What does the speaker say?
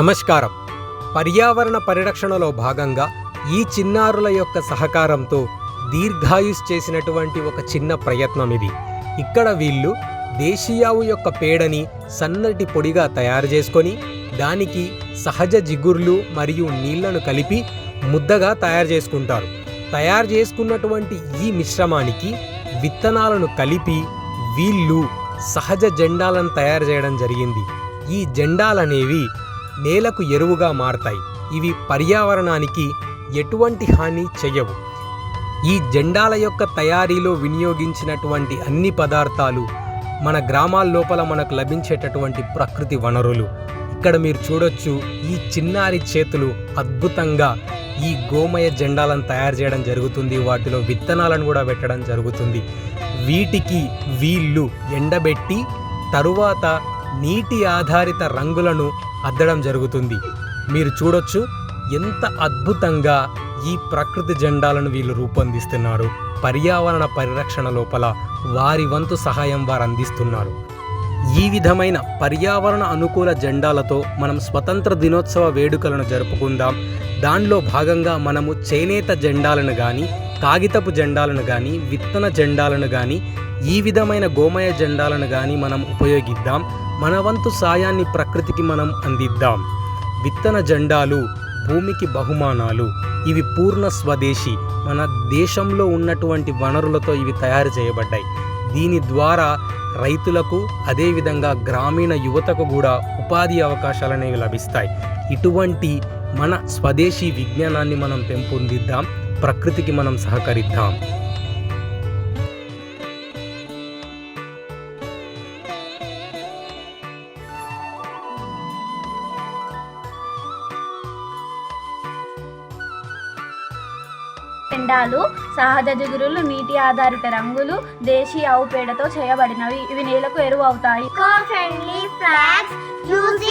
నమస్కారం. పర్యావరణ పరిరక్షణలో భాగంగా ఈ చిన్నారుల యొక్క సహకారంతో దీర్ఘాయుష్ చేసినటువంటి ఒక చిన్న ప్రయత్నం ఇది. ఇక్కడ వీళ్ళు దేశీయావు యొక్క పేడని సన్నటి పొడిగా తయారు చేసుకొని దానికి సహజ జిగుర్లు మరియు నీళ్ళను కలిపి ముద్దగా తయారు చేసుకుంటారు. తయారు చేసుకున్నటువంటి ఈ మిశ్రమానికి విత్తనాలను కలిపి వీళ్ళు సహజ జెండాలను తయారు చేయడం జరిగింది. ఈ జెండాలనేవి నేలకు ఎరువుగా మారతాయి. ఇవి పర్యావరణానికి ఎటువంటి హాని చెయ్యవు. ఈ జెండాల యొక్క తయారీలో వినియోగించినటువంటి అన్ని పదార్థాలు మన గ్రామాల లోపల మనకు లభించేటటువంటి ప్రకృతి వనరులు. ఇక్కడ మీరు చూడొచ్చు ఈ చిన్నారి చేతులు అద్భుతంగా ఈ గోమయ జెండాలను తయారు చేయడం జరుగుతుంది. వాటిలో విత్తనాలను కూడా పెట్టడం జరుగుతుంది. వీటికి వీళ్ళు ఎండబెట్టి తరువాత నీటి ఆధారిత రంగులను అద్దడం జరుగుతుంది. మీరు చూడొచ్చు ఎంత అద్భుతంగా ఈ ప్రకృతి జెండాలను వీళ్ళు రూపొందిస్తున్నారు. పర్యావరణ పరిరక్షణ లోపల వారి వంతు సహాయం వారు అందిస్తున్నారు. ఈ విధమైన పర్యావరణ అనుకూల జెండాలతో మనం స్వతంత్ర దినోత్సవ వేడుకలను జరుపుకుందాం. దానిలో భాగంగా మనము చేనేత జెండాలను కానీ కాగితపు జెండాలను కానీ విత్తన జెండాలను కానీ ఈ విధమైన గోమయ జెండాలను కానీ మనం ఉపయోగిద్దాం. మన వంతు సాయాన్ని ప్రకృతికి మనం అందిద్దాం. విత్తన జెండాలు భూమికి బహుమానాలు ఇవి పూర్ణ స్వదేశీ మన దేశంలో ఉన్నటువంటి వనరులతో ఇవి తయారు చేయబడ్డాయి. దీని ద్వారా రైతులకు అదేవిధంగా గ్రామీణ యువతకు కూడా ఉపాధి అవకాశాలు అనేవి లభిస్తాయి. ఇటువంటి మన స్వదేశీ విజ్ఞానాన్ని మనం పెంపొందిద్దాం ప్రకృతికి మనం సహకరిద్దాం. పెండాలు సహజ జిగురులు నీటి ఆధారిత రంగులు దేశీయ ఆవు పేడతో చేయబడినవి ఇవి నేలకు ఎరువు అవుతాయి eco-friendly flags. Use